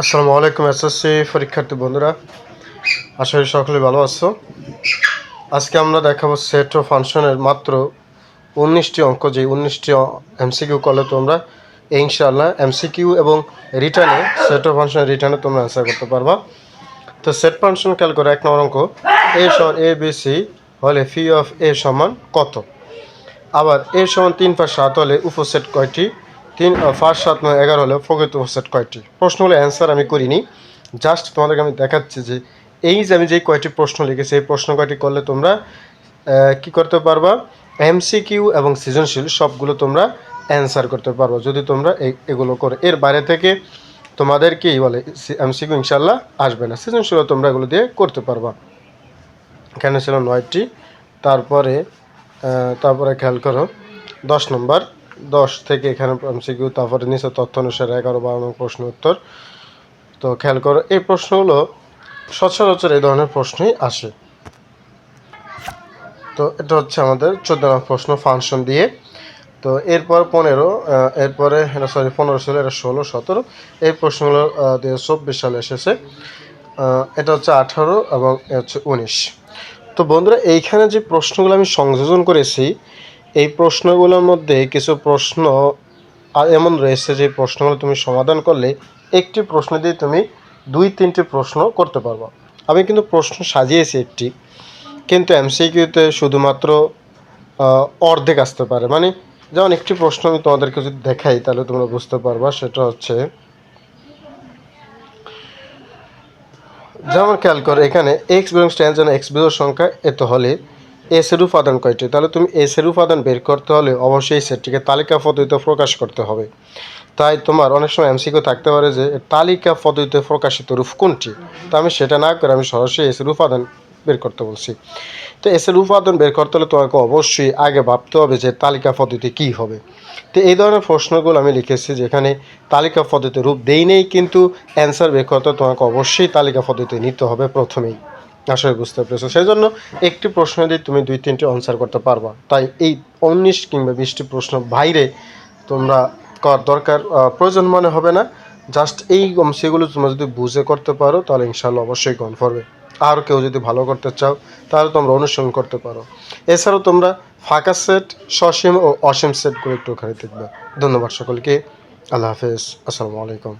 আসসালামু আলাইকুম, এসএসসি পরীক্ষার্থী বন্ধুরা। আশা করি সকলে ভালো আছো। আজকে আমরা দেখাবো সেট ও ফাংশনের মাত্র উনিশটি অঙ্ক যে উনিশটি এমসিকিউ করলে তোমরা ইনশাআল্লাহ এমসিকিউ এবং রিটার্নে সেট ও ফাংশনের রিটার্নে তোমরা অ্যান্সার করতে পারবা। তো সেট ফাংশন খেয়াল করে, এক নম্বর অঙ্ক এ সমান এ বি সি হলে ফি অফ এ সমান কত? আবার এ সমান তিন পাঁচ সাত হলে উপসেট কয়টি? তিন পাঁচ, সাত, নয়, এগারো হলে প্রকৃত উপসেট কয়টি? প্রশ্নগুলো অ্যান্সার আমি করিনি। জাস্ট তোমাদেরকে আমি দেখাচ্ছি যে এই যে আমি যে কয়টি প্রশ্ন লিখেছি এই প্রশ্ন কয়টি করলে তোমরা কি করতে পারবা? এমসিকিউ এবং সৃজনশীল সবগুলো তোমরা অ্যান্সার করতে পারব, যদি তোমরা এগুলো করে। এর বাইরে থেকে তোমাদের কি বলে এমসিকিউ ইনশাল্লাহ আসবে না। সৃজনশীল তোমরা এগুলো দিয়ে করতে পারবা। এখানে ছিল নয়টি, তারপরে তারপরে খেয়াল করো, দশ নম্বর। দশ থেকে এখানে এমসিকিউ, তারপরে নিচে তথ্য অনুসারে এগারো বারো প্রশ্ন উত্তর। তো খেয়াল করো, এই প্রশ্নগুলো সচরাচর এই ধরনের প্রশ্নই আসে। তো এটা হচ্ছে আমাদের চোদ্দ নম্বর প্রশ্ন, ফাংশন দিয়ে। তো এরপর পনেরো এরপরে সরি পনেরো ছিল এটা ষোলো, সতেরো। এই প্রশ্নগুলো দু চব্বিশ সালে এসেছে। এটা হচ্ছে আঠারো এবং হচ্ছে উনিশ। তো বন্ধুরা, এইখানে যে প্রশ্নগুলো আমি সংযোজন করেছি এই প্রশ্নগুলোর মধ্যে কিছু প্রশ্ন এমন রয়েছে যে প্রশ্নগুলো তুমি সমাধান করলে একটি প্রশ্ন দিয়ে তুমি দুই, তিনটি প্রশ্ন করতে পারবা। আমি কিন্তু প্রশ্ন সাজিয়েছি একটি, কিন্তু এমসিকিউতে শুধুমাত্র অর্ধেক আসতে পারে। মানে যেমন একটি প্রশ্ন আমি তোমাদেরকে যদি দেখাই, তাহলে তোমরা বুঝতে পারবা, সেটা হচ্ছে, যেমন খেয়াল করো এখানে এক্স বিলংস টেন যেন এক্স বিজোর সংখ্যা এত হলে এস এর উপাদান কয়টি? তাহলে তুমি এস এর উপাদান বের করতে হলে অবশ্যই এই সেটটিকে তালিকা পদ্ধতিতে প্রকাশ করতে হবে। তাই তোমার অনেক সময় এমসিকিউ থাকতে পারে যে তালিকা পদ্ধতিতে প্রকাশিত রূপ কোনটি? তো আমি সেটা না করে আমি সরাসরি এস এর উপাদান বের করতে বলছি। তো এস এর উপাদান বের করতে হলে তোমাকে অবশ্যই আগে ভাবতে হবে যে, তালিকা পদ্ধতি কী হবে। তো এই ধরনের প্রশ্নগুলো আমি লিখেছি যেখানে তালিকা পদ্ধতি রূপ দেই নেই, কিন্তু অ্যান্সার বের করতে তোমাকে অবশ্যই তালিকা পদ্ধতি নিতে হবে প্রথমেই। আসলে বুঝতে পেরেছ। সেই জন্য একটি প্রশ্ন দিয়ে তুমি দুই, তিনটি আনসার করতে পারবা। তাই এই উনিশ কিংবা বিশটি প্রশ্ন বাইরে তোমরা করার দরকার প্রয়োজন মনে হবে না। জাস্ট এই সেগুলো তোমরা যদি বুঝে করতে পারো, তাহলে ইনশাল্লাহ অবশ্যই কনফার্মে আর কেউ যদি ভালো করতে চাও, তাহলে তোমরা অনুসরণ করতে পারো। এছাড়াও তোমরা ফাঁকা সেট সসীম ও অসীম সেটগুলো একটু ওখানে দেখবে। ধন্যবাদ সকলকে। আল্লাহ হাফেজ। আসসালামু আলাইকুম।